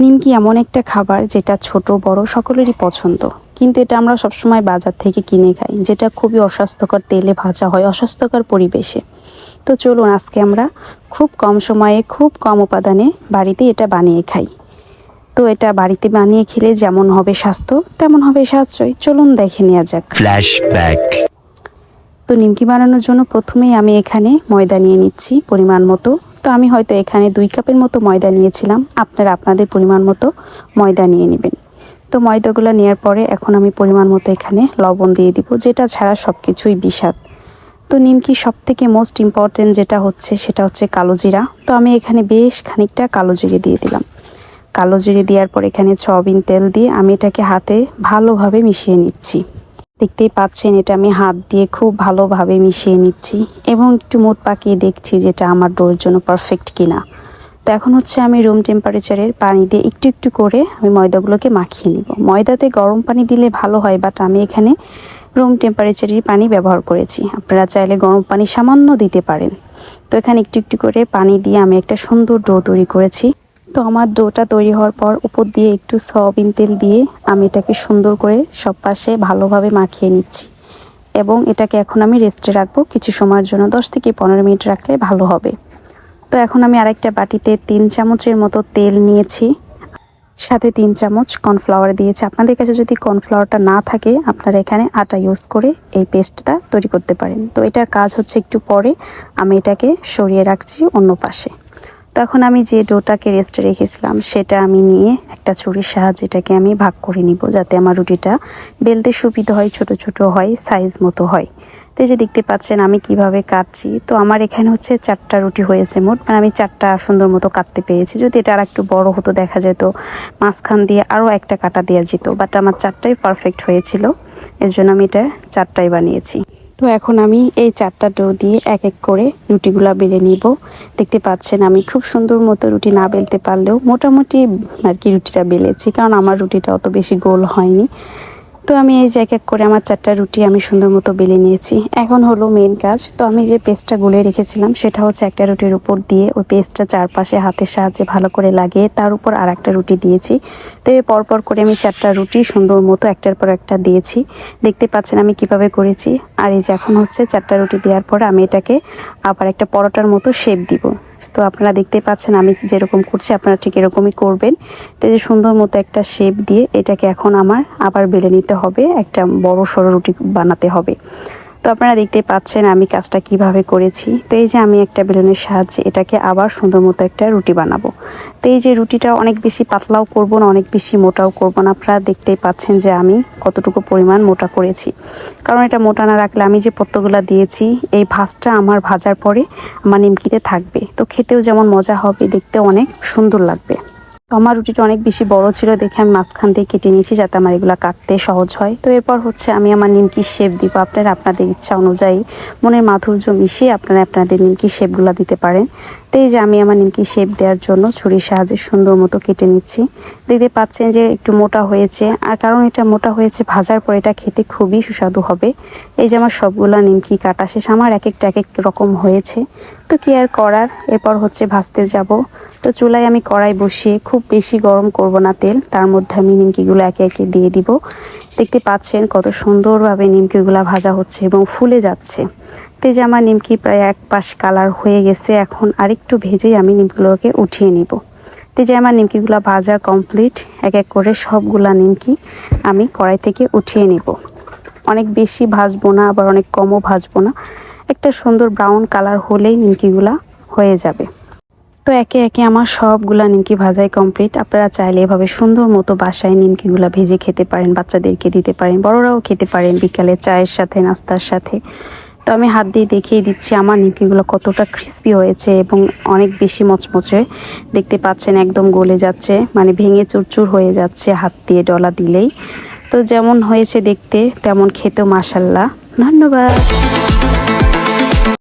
নিমকি এমন একটা খাবার যেটা ছোট বড় সকলেরই পছন্দ? কিন্তু এটা আমরা সবসময় বাজার থেকে কিনে খাই যেটা খুবই অস্বাস্থ্যকর তেলে ভাজা হয় অস্বাস্থ্যকর পরিবেশে। তো চলুন আজকে আমরা খুব কম সময়ে খুব কম উপাদানে বাড়িতে এটা বানিয়ে খাই। তো এটা বাড়িতে বানিয়ে খেলে যেমন হবে স্বাস্থ্য তেমন হবে সাশ্রয়। চলুন দেখে নেওয়া যাক। Flashback. তো নিমকি বানানোর জন্য প্রথমেই আমি এখানে ময়দা নিয়ে নিচ্ছি পরিমাণ মতো। আমি হয়তো এখানে দুই কাপের মতো ময়দা নিয়েছিলাম। আপনারা আপনাদের পরিমাণ মতো ময়দা নিয়ে নেবেন। তো ময়দাগুলো নেওয়ার পরে এখন আমি পরিমাণ মতো এখানে লবণ দিয়ে দিব, যেটা ছাড়া সব কিছুই বিষাদ। তো নিমকি সব থেকে মোস্ট ইম্পর্টেন্ট যেটা হচ্ছে, সেটা হচ্ছে কালো জিরা। তো আমি এখানে বেশ খানিকটা কালো জিরে দিয়ে দিলাম। কালো জিরে দেওয়ার পর এখানে সয়াবিন তেল দিয়ে আমি এটাকে হাতে ভালোভাবে মিশিয়ে নিচ্ছি। দেখতেই পাচ্ছেন, এটা আমি হাত দিয়ে খুব ভালোভাবে মিশিয়ে নিচ্ছি এবং একটু মুট পাকিয়ে দেখছি যেটা আমার ডোর জন্য পারফেক্ট কিনা। তো এখন হচ্ছে আমি রুম টেম্পারেচারের পানি দিয়ে একটু একটু করে আমি ময়দাগুলোকে মাখিয়ে নিব। ময়দাতে গরম পানি দিলে ভালো হয়, বাট আমি এখানে রুম টেম্পারেচারের পানি ব্যবহার করেছি। আপনারা চাইলে গরম পানি সামান্য দিতে পারেন। তো এখানে একটু একটু করে পানি দিয়ে আমি একটা সুন্দর ডো তৈরি করেছি। তো আমার ডোটা তৈরি হওয়ার পর উপর দিয়ে একটু সয়াবিন তেল দিয়ে আমি এটাকে সুন্দর করে সব পাশে ভালোভাবে মাখিয়ে নিচ্ছি। এবং এটাকে এখন আমি রেস্টে রাখব কিছু সময়ের জন্য, দশ থেকে পনেরো মিনিট রাখলে ভালো হবে। তো এখন আমি আরেকটা বাটিতে তিন চামচের মতো তেল নিয়েছি। সাথে তিন চামচ কর্নফ্লাওয়ার দিয়েছি। আপনাদের কাছে যদি কর্নফ্লাওয়ারটা না থাকে, আপনারা এখানে আটা ইউজ করে এই পেস্টটা তৈরি করতে পারেন। তো এটার কাজ হচ্ছে একটু পরে আমি এটাকে সরিয়ে রাখছি অন্য পাশে। তখন আমি যে ডোটাকে রেস্টে রেখেছিলাম, সেটা আমি নিয়ে একটা ছুরির সাহায্যে এটাকে আমি ভাগ করে নিব, যাতে আমার রুটিটা বেলতে সুবিধা হয়, ছোট ছোট হয় সাইজ মতো হয়। তো যে দেখতে পাচ্ছেন আমি কীভাবে কাটছি, তো আমার এখানে হচ্ছে চারটা রুটি হয়েছে মোট মানে আমি চারটা সুন্দর মতো কাটতে পেরেছি। যদি এটা আর একটু বড় হতো দেখা যেত, মাঝখান দিয়ে আরও একটা কাটা দেওয়া যেত বাট আমার চারটাই পারফেক্ট হয়েছিল, এর জন্য আমি এটা চারটাই বানিয়েছি। তো এখন আমি এই চারটা ডো দিয়ে এক এক করে রুটিগুলা বেলে নিব। দেখতে পাচ্ছেন আমি খুব সুন্দর মতো রুটি না বেলতে পারলেও মোটামুটি আর কি রুটিটা বেলেছি, কারণ আমার রুটিটা অত বেশি গোল হয়নি। তো আমি এই যে এক এক করে আমার চারটা রুটি আমি সুন্দর মতো বেলে নিয়েছি। এখন হলো মেন কাজ। তো আমি যে পেস্টটা গুলে রেখেছিলাম, সেটা হচ্ছে একটা রুটির উপর দিয়ে ওই পেস্টটা চারপাশে হাতের সাহায্যে ভালো করে লাগিয়ে তার উপর আর একটা রুটি দিয়েছি। তো পরপর করে আমি চারটা রুটি সুন্দর মতো একটার পর একটা দিয়েছি। দেখতে পাচ্ছেন আমি কীভাবে করেছি। আর এই যে এখন হচ্ছে চারটা রুটি দেওয়ার পর আমি এটাকে আবার একটা পরোটার মতো শেপ দিব। তো আপনারা দেখতেই পাচ্ছেন, আমি যেরকম করছি, আপনারা ঠিক এরকমই করবেন। তো যে সুন্দর মতো একটা শেপ দিয়ে এটাকে এখন আমার আবার বেলে নিতে হবে, একটা বড় সড়ো রুটি বানাতে হবে। তো আপনারা দেখতে পাচ্ছেন আমি কাজটা কীভাবে করেছি। তো এই যে আমি একটা বেলুনের সাহায্যে এটাকে আবার সুন্দর মতো একটা রুটি বানাবো। তো এই যে রুটিটা অনেক বেশি পাতলাও করব না, অনেক বেশি মোটাও করব না। আপনারা দেখতেই পাচ্ছেন যে আমি কতটুকু পরিমাণ মোটা করেছি। কারণ এটা মোটা না রাখলে আমি যে পত্তগুলা দিয়েছি, এই ভাজটা আমার ভাজার পরে আমার নিমকিতে থাকবে। তো খেতেও যেমন মজা হবে, দেখতেও অনেক সুন্দর লাগবে। আমার রুটিটা অনেক বেশি বড় ছিল দেখে আমি মাঝখান দিয়ে কেটে নিয়েছি যাতে আমার এগুলো কাটতে সহজ হয়। তো এরপর হচ্ছে আমি আমার নিমকির শেপ দিব। আপনারা আপনাদের ইচ্ছা অনুযায়ী মনের মাধুর্য মিশিয়ে আপনারা আপনাদের নিমকির শেপগুলো দিতে পারেন। তো এই যে আমি আমার নিমকি শেপ দেওয়ার জন্য ছুরির সাহায্যে সুন্দর মতো কেটে নিচ্ছি। দেখতে পাচ্ছেন যে একটু মোটা হয়েছে। আর কারণ এটা মোটা হয়েছে, ভাজার পর এটা খেতে খুবই সুস্বাদু হবে। এই যে আমার সবগুলা নিমকি কাটা শেষ, আমার এক একটা এক এক রকম হয়েছে। তো কি আর করার? এরপর হচ্ছে ভাজতে যাব। তো চুলায় আমি কড়াই বসিয়ে খুব বেশি গরম করব না তেল। তার মধ্যে আমি নিমকিগুলো একে একে দিয়ে দিব। দেখতে পাচ্ছেন কত সুন্দরভাবে নিমকিগুলো ভাজা হচ্ছে এবং ফুলে যাচ্ছে। তো এই আমার নিমকি প্রায় এক পাশ কালার হয়ে গেছে। এখন আরেকটু ভেজেই আমি নিমকিগুলোকে উঠিয়ে নিব। তো এই আমার নিমকিগুলো ভাজা কমপ্লিট। এক এক করে সবগুলা নিমকি আমি কড়াই থেকে উঠিয়ে নিব। অনেক বেশি ভাজবো না, আবার অনেক কমও ভাজবো না। একটা সুন্দর ব্রাউন কালার হলেই নিমকিগুলা হয়ে যাবে। তো একে একে আমার সবগুলা নিমকি ভাজাই কমপ্লিট আপনারা চাইলে এভাবে সুন্দর মতো বাসায় নিমকিগুলা ভেজে খেতে পারেন, বাচ্চাদেরকে দিতে পারেন, বড়রাও খেতে পারেন বিকালে চায়ের সাথে, নাস্তার সাথে। তো আমি হাত দিয়ে দেখিয়ে দিচ্ছি আমার নিমকিগুলো কতটা ক্রিস্পি হয়েছে এবং অনেক বেশি মচমচে। দেখতে পাচ্ছেন একদম গলে যাচ্ছে মানে ভেঙে চুরচুর হয়ে যাচ্ছে হাত দিয়ে ডলা দিলেই। তো যেমন হয়েছে দেখতে, তেমন খেতেও মাসাল্লাহ ধন্যবাদ।